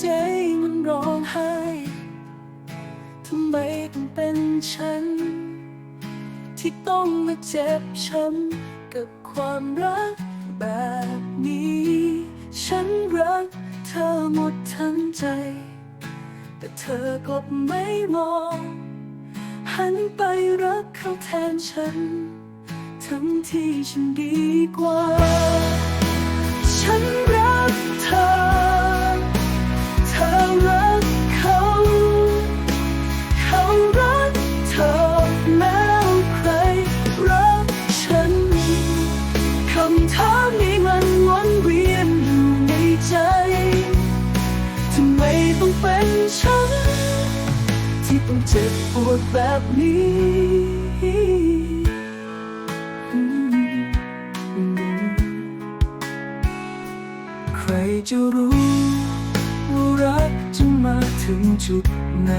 ใจมันร้องไห้ ทำไมต้องเป็นฉัน ที่ต้องมาเจ็บช้ำกับความรักแบบนี้ ฉันรักเธอหมดทั้งใจ แต่เธอกลับไม่มอง หันไปรักเขาแทนฉัน ทั้งที่ฉันดีกว่า ฉันรักเธอ ต้องเจ็บปวดแบบนี้ใครจะรู้ว่ารักจะมาถึงจุดไหน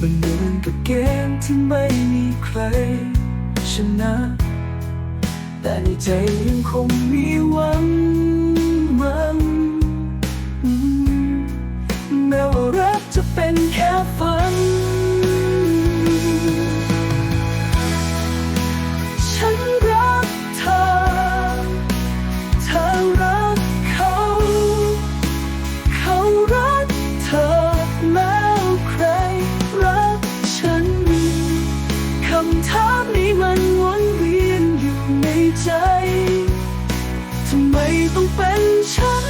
มันเหมือนกับเกมที่ไม่มีใครชนะ แต่ในใจยังคงมีหวัง ต้องเป็นฉัน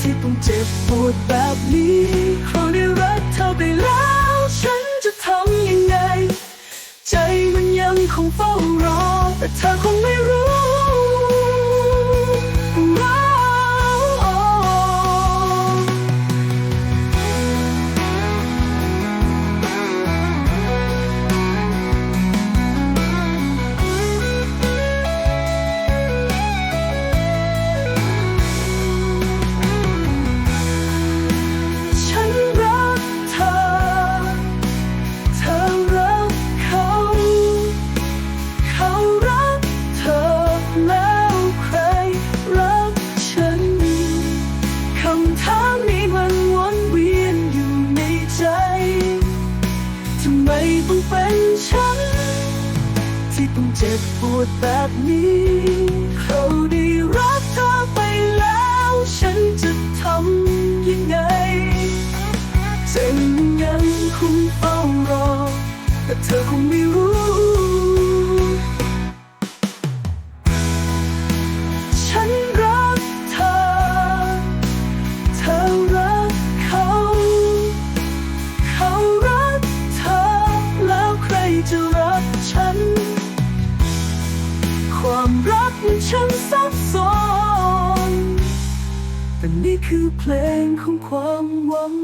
ที่ต้องเจ็บปวดแบบนี้เพราได้รักเธอไปแล้ว ฉันจะทำยังไง ใจมันยังคงเฝ้ารอ แต่เธอคงไม่รู้ามนี้มันวนเวียนอยู่ในใจ ทำไมต้องเป็นฉัน ที่ต้องเจ็บปวดแบบนี้ เขาได้รักเธอไปแล้ว ฉันจะทำยังไงใจมันยังคงเฝ้ารอ แต่เธอคงไม่รู้ จะรักฉัน ความรักมันช่างซับซ้อนแต่นี่คือเพลงของความหวัง